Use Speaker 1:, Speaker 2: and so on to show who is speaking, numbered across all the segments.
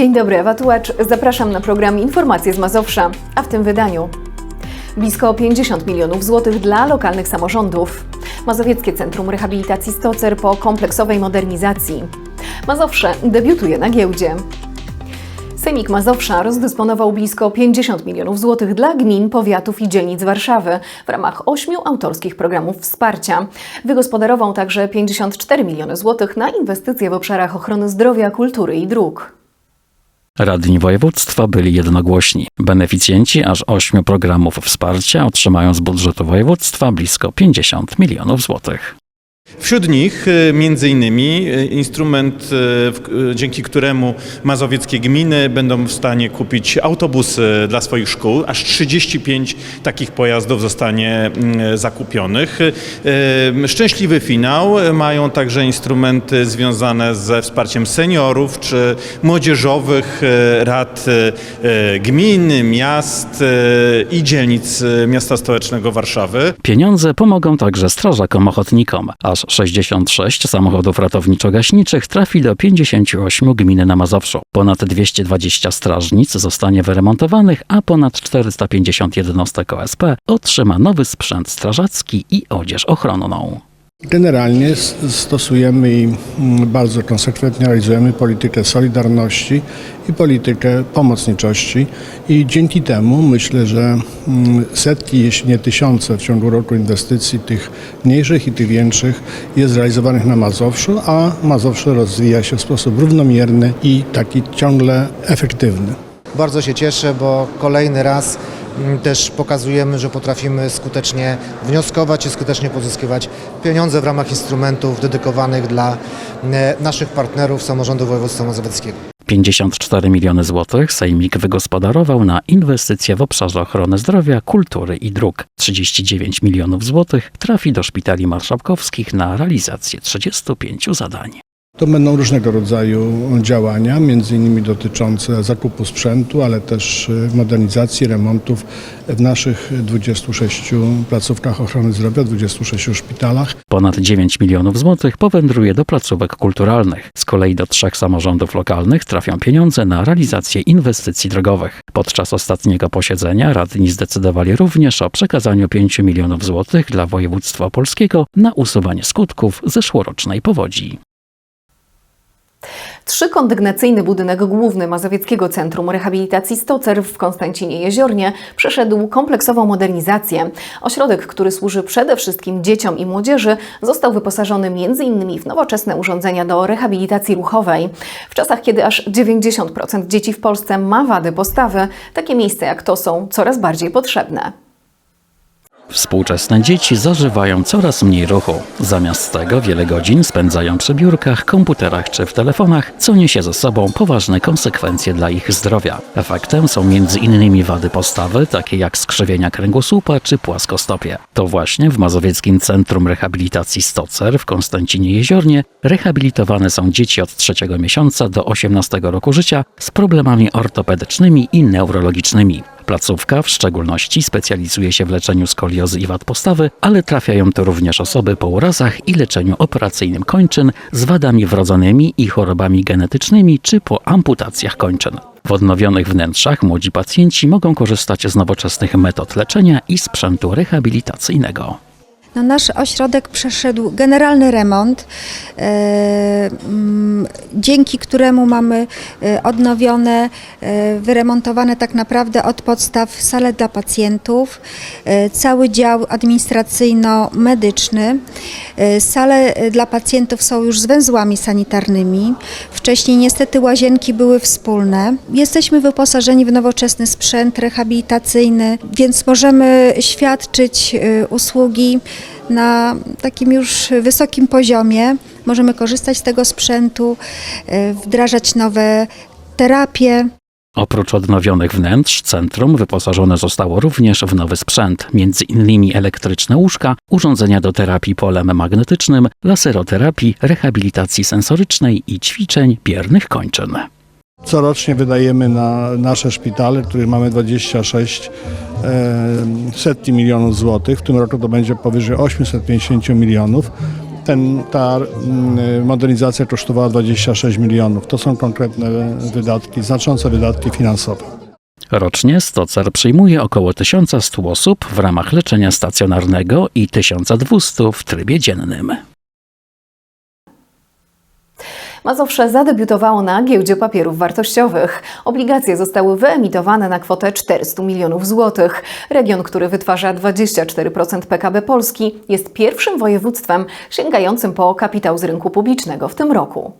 Speaker 1: Dzień dobry, Ewa Tułacz. Zapraszam na program Informacje z Mazowsza, a w tym wydaniu blisko 50 milionów złotych dla lokalnych samorządów. Mazowieckie Centrum Rehabilitacji Stocer po kompleksowej modernizacji. Mazowsze debiutuje na giełdzie. Sejmik Mazowsza rozdysponował blisko 50 milionów złotych dla gmin, powiatów i dzielnic Warszawy w ramach ośmiu autorskich programów wsparcia. Wygospodarował także 54 miliony złotych na inwestycje w obszarach ochrony zdrowia, kultury i dróg.
Speaker 2: Radni województwa byli jednogłośni. Beneficjenci aż ośmiu programów wsparcia otrzymają z budżetu województwa blisko 50 milionów złotych.
Speaker 3: Wśród nich e, między innymi e, instrument, e, dzięki któremu mazowieckie gminy będą w stanie kupić autobusy dla swoich szkół. Aż 35 takich pojazdów zostanie mm, zakupionych. Szczęśliwy finał mają także instrumenty związane ze wsparciem seniorów czy młodzieżowych rad gmin, miast i dzielnic miasta stołecznego Warszawy.
Speaker 2: Pieniądze pomogą także strażakom ochotnikom. Aż 66 samochodów ratowniczo-gaśniczych trafi do 58 gmin na Mazowszu. Ponad 220 strażnic zostanie wyremontowanych, a ponad 450 jednostek OSP otrzyma nowy sprzęt strażacki i odzież ochronną.
Speaker 4: Generalnie stosujemy i mm, bardzo konsekwentnie realizujemy politykę solidarności i politykę pomocniczości i dzięki temu myślę, że mm, setki, jeśli nie tysiące w ciągu roku inwestycji tych mniejszych i tych większych jest realizowanych na Mazowszu, a Mazowsze rozwija się w sposób równomierny i taki ciągle efektywny.
Speaker 5: Bardzo się cieszę, bo kolejny raz też pokazujemy, że potrafimy skutecznie wnioskować i skutecznie pozyskiwać pieniądze w ramach instrumentów dedykowanych dla e, naszych partnerów samorządu województwa mazowieckiego.
Speaker 2: 54 miliony złotych Sejmik wygospodarował na inwestycje w obszarze ochrony zdrowia, kultury i dróg. 39 milionów złotych trafi do szpitali marszałkowskich na realizację 35 zadań.
Speaker 4: To będą różnego rodzaju działania, między innymi dotyczące zakupu sprzętu, ale też y, modernizacji, remontów w naszych 26 placówkach ochrony zdrowia, 26 szpitalach.
Speaker 2: Ponad 9 milionów złotych powędruje do placówek kulturalnych. Z kolei do trzech samorządów lokalnych trafią pieniądze na realizację inwestycji drogowych. Podczas ostatniego posiedzenia radni zdecydowali również o przekazaniu 5 milionów złotych dla województwa opolskiego na usuwanie skutków zeszłorocznej powodzi.
Speaker 1: Trzykondygnacyjny budynek główny Mazowieckiego Centrum Rehabilitacji Stocer w Konstancinie Jeziornie przeszedł kompleksową modernizację. Ośrodek, który służy przede wszystkim dzieciom i młodzieży, został wyposażony m.in. w nowoczesne urządzenia do rehabilitacji ruchowej. W czasach, kiedy aż 90% dzieci w Polsce ma wady postawy, takie miejsca jak to są coraz bardziej potrzebne.
Speaker 2: Współczesne dzieci zażywają coraz mniej ruchu. Zamiast tego wiele godzin spędzają przy biurkach, komputerach czy w telefonach, co niesie ze sobą poważne konsekwencje dla ich zdrowia. Efektem są m.in. wady postawy, takie jak skrzywienia kręgosłupa czy płaskostopie. To właśnie w Mazowieckim Centrum Rehabilitacji Stocer w Konstancinie Jeziornie rehabilitowane są dzieci od trzeciego miesiąca do 18 roku życia z problemami ortopedycznymi i neurologicznymi. Placówka w szczególności specjalizuje się w leczeniu skoliozy i wad postawy, ale trafiają to również osoby po urazach i leczeniu operacyjnym kończyn z wadami wrodzonymi i chorobami genetycznymi czy po amputacjach kończyn. W odnowionych wnętrzach młodzi pacjenci mogą korzystać z nowoczesnych metod leczenia i sprzętu rehabilitacyjnego.
Speaker 6: No, nasz ośrodek przeszedł generalny remont, e, mm, dzięki któremu mamy e, odnowione, e, wyremontowane tak naprawdę od podstaw sale dla pacjentów, cały dział administracyjno-medyczny. Sale dla pacjentów są już z węzłami sanitarnymi. Wcześniej niestety łazienki były wspólne. Jesteśmy wyposażeni w nowoczesny sprzęt rehabilitacyjny, więc możemy świadczyć usługi na takim już wysokim poziomie. Możemy korzystać z tego sprzętu, e, wdrażać nowe terapie.
Speaker 2: Oprócz odnowionych wnętrz, centrum wyposażone zostało również w nowy sprzęt, m.in. elektryczne łóżka, urządzenia do terapii polem magnetycznym, laseroterapii, rehabilitacji sensorycznej i ćwiczeń biernych kończyn.
Speaker 4: Corocznie wydajemy na nasze szpitale, których mamy 26 e, setki milionów złotych. W tym roku to będzie powyżej 850 milionów. ten, ta mm, modernizacja kosztowała 26 milionów. To są konkretne wydatki, znaczące wydatki finansowe.
Speaker 2: Rocznie Stocer przyjmuje około 1100 osób w ramach leczenia stacjonarnego i 1200 w trybie dziennym.
Speaker 1: Mazowsze zadebiutowało na giełdzie papierów wartościowych. Obligacje zostały wyemitowane na kwotę 400 milionów złotych. Region, który wytwarza 24% PKB Polski, jest pierwszym województwem sięgającym po kapitał z rynku publicznego w tym roku.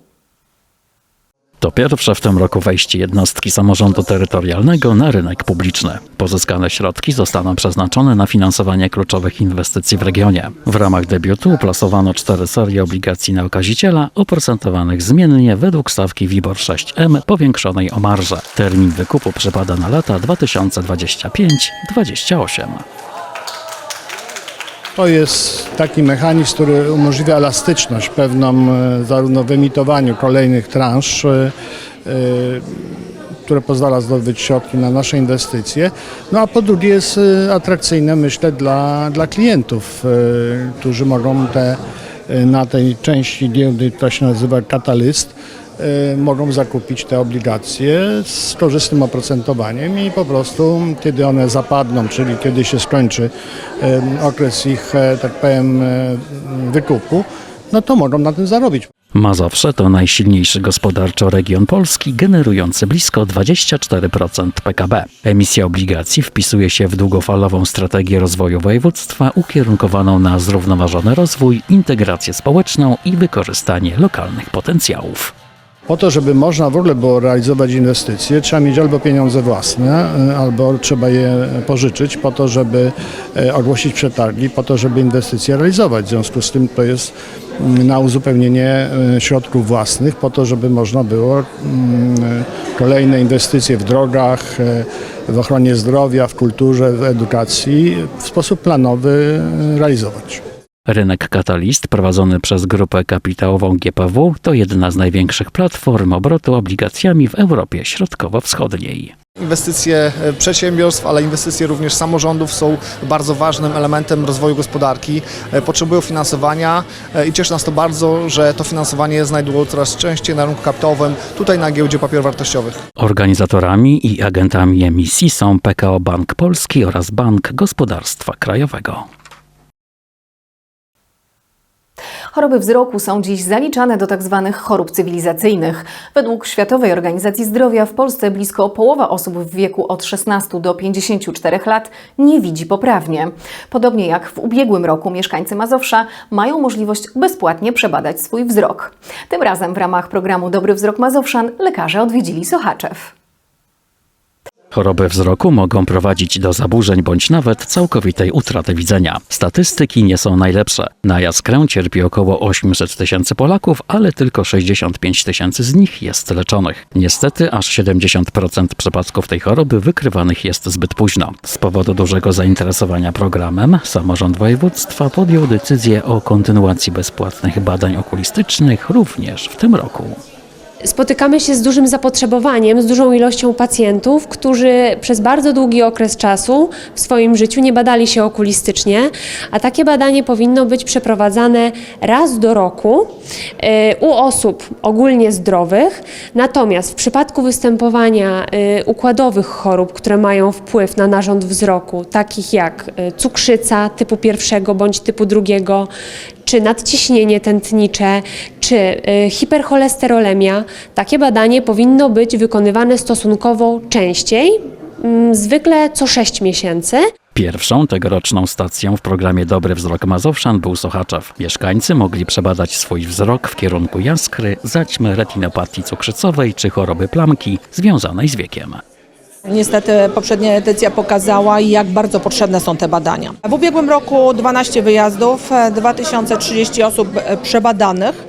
Speaker 2: To pierwsze w tym roku wejście jednostki samorządu terytorialnego na rynek publiczny. Pozyskane środki zostaną przeznaczone na finansowanie kluczowych inwestycji w regionie. W ramach debiutu uplasowano cztery serie obligacji na okaziciela oprocentowanych zmiennie według stawki WIBOR 6M powiększonej o marżę. Termin wykupu przypada na lata 2025-28.
Speaker 4: To jest taki mechanizm, który umożliwia elastyczność pewną e, zarówno w emitowaniu kolejnych transz, e, e, które pozwala zdobyć środki na nasze inwestycje, no a po drugie jest atrakcyjne myślę dla, dla klientów, którzy mogą te, na tej części giełdy, która się nazywa Katalyst, e, mogą zakupić te obligacje z korzystnym oprocentowaniem i po prostu kiedy one zapadną, czyli kiedy się skończy em, okres ich, e, tak powiem, e, wykupu, no to mogą na tym zarobić.
Speaker 2: Mazowsze to najsilniejszy gospodarczo region Polski, generujący blisko 24% PKB. Emisja obligacji wpisuje się w długofalową strategię rozwoju województwa ukierunkowaną na zrównoważony rozwój, integrację społeczną i wykorzystanie lokalnych potencjałów.
Speaker 4: Po to, żeby można w ogóle było realizować inwestycje, trzeba mieć albo pieniądze własne, e, albo trzeba je pożyczyć po to, żeby e, ogłosić przetargi, po to, żeby inwestycje realizować. W związku z tym to jest mm, na uzupełnienie e, środków własnych, po to, żeby można było mm, kolejne inwestycje w drogach, w ochronie zdrowia, w kulturze, w edukacji w sposób planowy realizować.
Speaker 2: Rynek Katalist, prowadzony przez grupę kapitałową GPW, to jedna z największych platform obrotu obligacjami w Europie Środkowo-Wschodniej.
Speaker 7: Inwestycje e, przedsiębiorstw, ale inwestycje również samorządów są bardzo ważnym elementem rozwoju gospodarki. E, Potrzebują finansowania e, i cieszy nas to bardzo, że to finansowanie znajdują coraz częściej na rynku kapitałowym, tutaj na giełdzie papierów wartościowych.
Speaker 2: Organizatorami i agentami emisji są PKO Bank Polski oraz Bank Gospodarstwa Krajowego.
Speaker 1: Choroby wzroku są dziś zaliczane do tzw. chorób cywilizacyjnych. Według Światowej Organizacji Zdrowia w Polsce blisko połowa osób w wieku od 16 do 54 lat nie widzi poprawnie. Podobnie jak w ubiegłym roku mieszkańcy Mazowsza mają możliwość bezpłatnie przebadać swój wzrok. Tym razem w ramach programu Dobry Wzrok Mazowszan lekarze odwiedzili Sochaczew.
Speaker 2: Choroby wzroku mogą prowadzić do zaburzeń bądź nawet całkowitej utraty widzenia. Statystyki nie są najlepsze. Na jaskrę cierpi około 800 tysięcy Polaków, ale tylko 65 tysięcy z nich jest leczonych. Niestety aż 70% przypadków tej choroby wykrywanych jest zbyt późno. Z powodu dużego zainteresowania programem samorząd województwa podjął decyzję o kontynuacji bezpłatnych badań okulistycznych również w tym roku.
Speaker 8: Spotykamy się z dużym zapotrzebowaniem, z dużą ilością pacjentów, którzy przez bardzo długi okres czasu w swoim życiu nie badali się okulistycznie, a takie badanie powinno być przeprowadzane raz do roku e, u osób ogólnie zdrowych. Natomiast w przypadku występowania e, układowych chorób, które mają wpływ na narząd wzroku, takich jak e, cukrzyca typu pierwszego bądź typu drugiego, czy nadciśnienie tętnicze, czy y, hipercholesterolemia, takie badanie powinno być wykonywane stosunkowo częściej, mm, zwykle co 6 miesięcy.
Speaker 2: Pierwszą tegoroczną stacją w programie Dobry Wzrok Mazowszan był Sochaczew. Mieszkańcy mogli przebadać swój wzrok w kierunku jaskry, zaćmy retinopatii cukrzycowej czy choroby plamki związanej z wiekiem.
Speaker 9: Niestety poprzednia edycja pokazała, jak bardzo potrzebne są te badania. W ubiegłym roku 12 wyjazdów, e, 2030 osób e, przebadanych.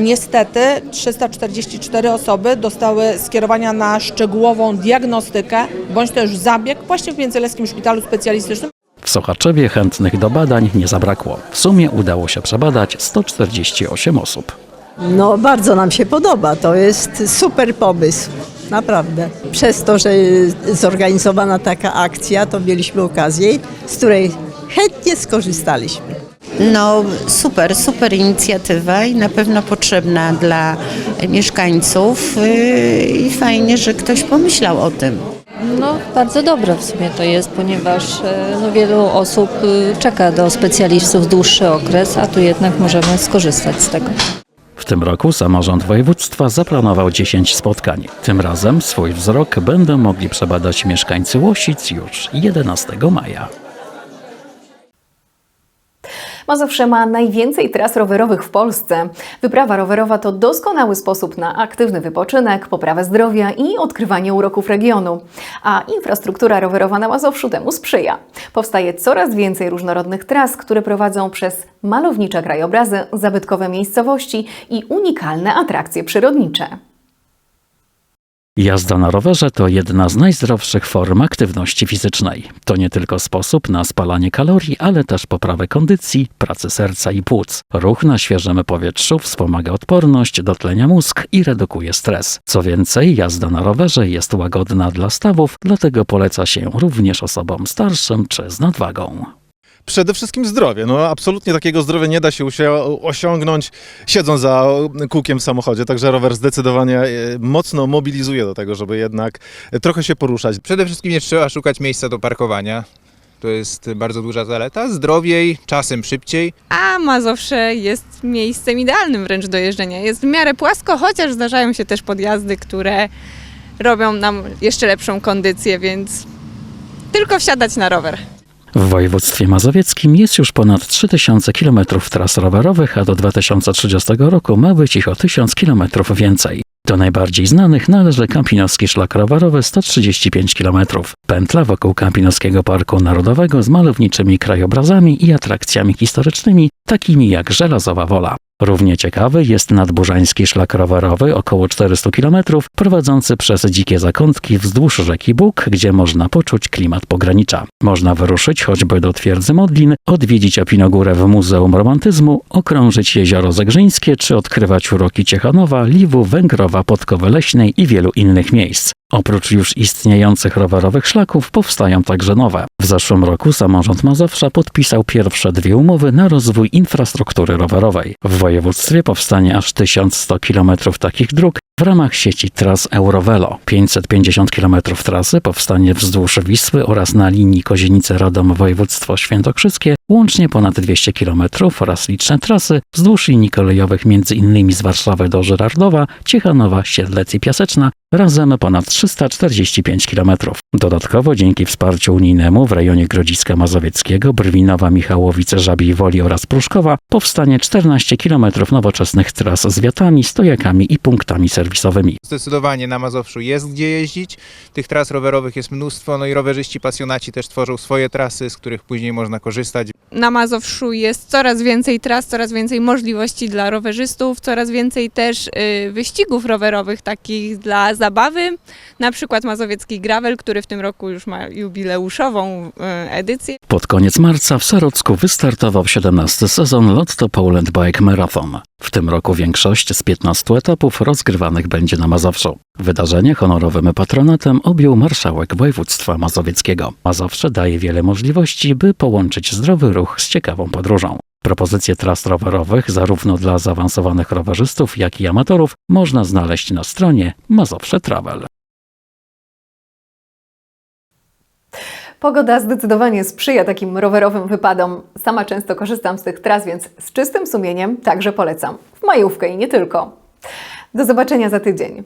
Speaker 9: Niestety 344 osoby dostały skierowania na szczegółową diagnostykę bądź też zabieg właśnie w Międzyleckim Szpitalu Specjalistycznym.
Speaker 2: W Sochaczewie chętnych do badań nie zabrakło. W sumie udało się przebadać 148 osób.
Speaker 10: No bardzo nam się podoba, to jest super pomysł, naprawdę. Przez to, że zorganizowana taka akcja, to mieliśmy okazję, z której chętnie skorzystaliśmy.
Speaker 11: No super, super inicjatywa i na pewno potrzebna dla mieszkańców yy, i fajnie, że ktoś pomyślał o tym.
Speaker 12: No, bardzo dobre w sumie to jest, ponieważ e, no, wielu osób y, czeka do specjalistów dłuższy okres, a tu jednak możemy skorzystać z tego.
Speaker 2: W tym roku samorząd województwa zaplanował 10 spotkań. Tym razem swój wzrok będą mogli przebadać mieszkańcy Łosic już 11 maja.
Speaker 1: Mazowsze ma najwięcej tras rowerowych w Polsce. Wyprawa rowerowa to doskonały sposób na aktywny wypoczynek, poprawę zdrowia i odkrywanie uroków regionu. A infrastruktura rowerowa na Mazowszu temu sprzyja. Powstaje coraz więcej różnorodnych tras, które prowadzą przez malownicze krajobrazy, zabytkowe miejscowości i unikalne atrakcje przyrodnicze.
Speaker 2: Jazda na rowerze to jedna z najzdrowszych form aktywności fizycznej. To nie tylko sposób na spalanie kalorii, ale też poprawę kondycji, pracy serca i płuc. Ruch na świeżym powietrzu wspomaga odporność, dotlenia mózg i redukuje stres. Co więcej, jazda na rowerze jest łagodna dla stawów, dlatego poleca się również osobom starszym czy z nadwagą.
Speaker 13: Przede wszystkim zdrowie. No absolutnie takiego zdrowia nie da się osiągnąć siedząc za kółkiem w samochodzie, także rower zdecydowanie e, mocno mobilizuje do tego, żeby jednak trochę się poruszać.
Speaker 14: Przede wszystkim nie trzeba szukać miejsca do parkowania. To jest bardzo duża zaleta. Zdrowiej, czasem szybciej.
Speaker 15: A Mazowsze jest miejscem idealnym wręcz do jeżdżenia. Jest w miarę płasko, chociaż zdarzają się też podjazdy, które robią nam jeszcze lepszą kondycję, więc tylko wsiadać na rower.
Speaker 2: W województwie mazowieckim jest już ponad 3000 km tras rowerowych, a do 2030 roku ma być ich o 1000 km więcej. Do najbardziej znanych należy Kampinoski Szlak Rowerowy 135 km. Pętla wokół Kampinoskiego Parku Narodowego z malowniczymi krajobrazami i atrakcjami historycznymi, takimi jak Żelazowa Wola. Równie ciekawy jest nadburzański szlak rowerowy około 400 km, prowadzący przez dzikie zakątki wzdłuż rzeki Bóg, gdzie można poczuć klimat pogranicza. Można wyruszyć choćby do twierdzy Modlin, odwiedzić Opinogórę w Muzeum Romantyzmu, okrążyć jezioro Zegrzyńskie czy odkrywać uroki Ciechanowa, Liwu, Węgrowa, Podkowy Leśnej i wielu innych miejsc. Oprócz już istniejących rowerowych szlaków powstają także nowe. W zeszłym roku samorząd Mazowsza podpisał pierwsze dwie umowy na rozwój infrastruktury rowerowej. W województwie powstanie aż 1100 km takich dróg w ramach sieci tras Eurovelo. 550 km trasy powstanie wzdłuż Wisły oraz na linii Kozienice-Radom województwo świętokrzyskie, łącznie ponad 200 km oraz liczne trasy wzdłuż linii kolejowych m.in. z Warszawy do Żyrardowa, Ciechanowa, Siedlec i Piaseczna, razem ponad 345 km. Dodatkowo dzięki wsparciu unijnemu w rejonie Grodziska Mazowieckiego, Brwinowa, Michałowic, Żabiej Woli oraz Pruszkowa powstanie 14 km nowoczesnych tras z wiatami, stojakami i punktami serwisowymi.
Speaker 14: Zdecydowanie na Mazowszu jest gdzie jeździć. Tych tras rowerowych jest mnóstwo, no i rowerzyści, pasjonaci też tworzą swoje trasy, z których później można korzystać.
Speaker 15: Na Mazowszu jest coraz więcej tras, coraz więcej możliwości dla rowerzystów, coraz więcej też y, wyścigów rowerowych takich dla zabawy. Na przykład Mazowiecki Gravel, który w tym roku już ma jubileuszową y, edycję.
Speaker 2: Pod koniec marca w Sarocku wystartował 17 sezon Lotto Poland Bike Marathon. W tym roku większość z 15 etapów rozgrywanych będzie na Mazowszu. Wydarzenie honorowym patronatem objął marszałek województwa mazowieckiego. Mazowsze daje wiele możliwości, by połączyć zdrowy ruch z ciekawą podróżą. Propozycje tras rowerowych zarówno dla zaawansowanych rowerzystów, jak i amatorów można znaleźć na stronie Mazowsze Travel.
Speaker 1: Pogoda zdecydowanie sprzyja takim rowerowym wypadom. Sama często korzystam z tych tras, więc z czystym sumieniem także polecam. W majówkę i nie tylko. Do zobaczenia za tydzień.